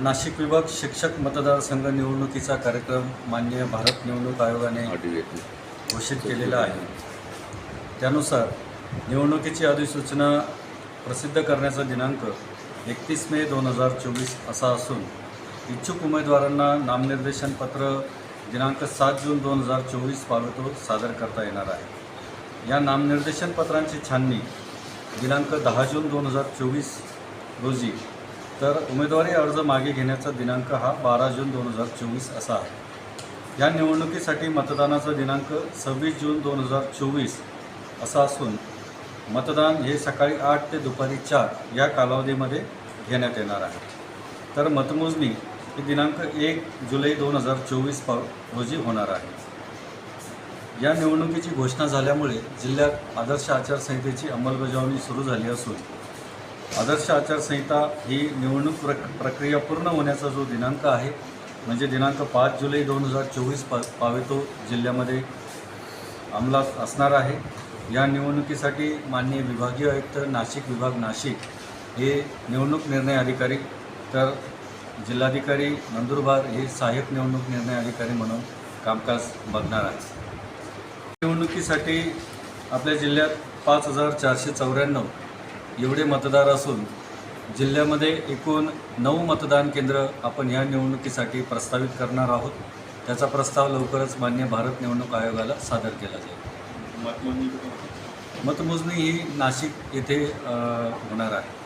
नाशिक विभाग शिक्षक मतदारसंघ निवडणुकीचा कार्यक्रम मान्य भारत निवडणूक आयोगाने घोषित केलेला आहे. त्यानुसार निवडणुकीची अधिसूचना प्रसिद्ध करण्याचा दिनांक एकतीस मे दोन हजार चोवीस असा असून इच्छुक उमेदवारांना नामनिर्देशन पत्र दिनांक सात जून दोन हजार चोवीस पावेतो सादर करता येणार आहे. या नामनिर्देशन पत्रांची छाननी दिनांक दहा जून दोन हजार चोवीस रोजी तर उमेदवारी अर्ज मागे घेण्याचा दिनांक हा बारा जून दोन हजार चोवीस असा आहे. या निवडणुकीसाठी मतदानाचा दिनांक सव्वीस जून दोन हजार चोवीस असा असून मतदान हे सकाळी आठ ते दुपारी चार या कालावधीमध्ये घेण्यात येणार आहे. तर मतमोजणी ही दिनांक एक जुलै दोन हजार चोवीस पा रोजी होणार आहे. या निवडणुकीची घोषणा झाल्यामुळे जिल्ह्यात आदर्श आचारसंहितेची अंमलबजावणी सुरू झाली असून आदर्श आचारसंहिता ही निवडणूक प्रक प्रक्रिया पूर्ण होण्याचा जो दिनांक आहे म्हणजे दिनांक पाच जुलै दोन हजार चोवीस पा पावेतो जिल्ह्यामध्ये अंमलात असणार आहे. या निवडणुकीसाठी माननीय विभागीय आयुक्त नाशिक विभाग नाशिक हे निवडणूक निर्णय अधिकारी तर जिल्हाधिकारी नंदुरबार हे सहाय्यक निवडणूक निर्णय अधिकारी म्हणून कामकाज बघणार आहे निवडणुकीसाठी आपल्या जिल्ह्यात पाच हजार चारशे चौऱ्याण्णव एवढे मतदार असून जिल्ह्यामध्ये एकूण नऊ मतदान केंद्र आपण या निवडणुकीसाठी प्रस्तावित करणार आहोत. त्याचा प्रस्ताव लवकरच मान्य भारत निवडणूक आयोगाला सादर केला जाईल. मतमोजणी ही नाशिक येथे होणार आहे.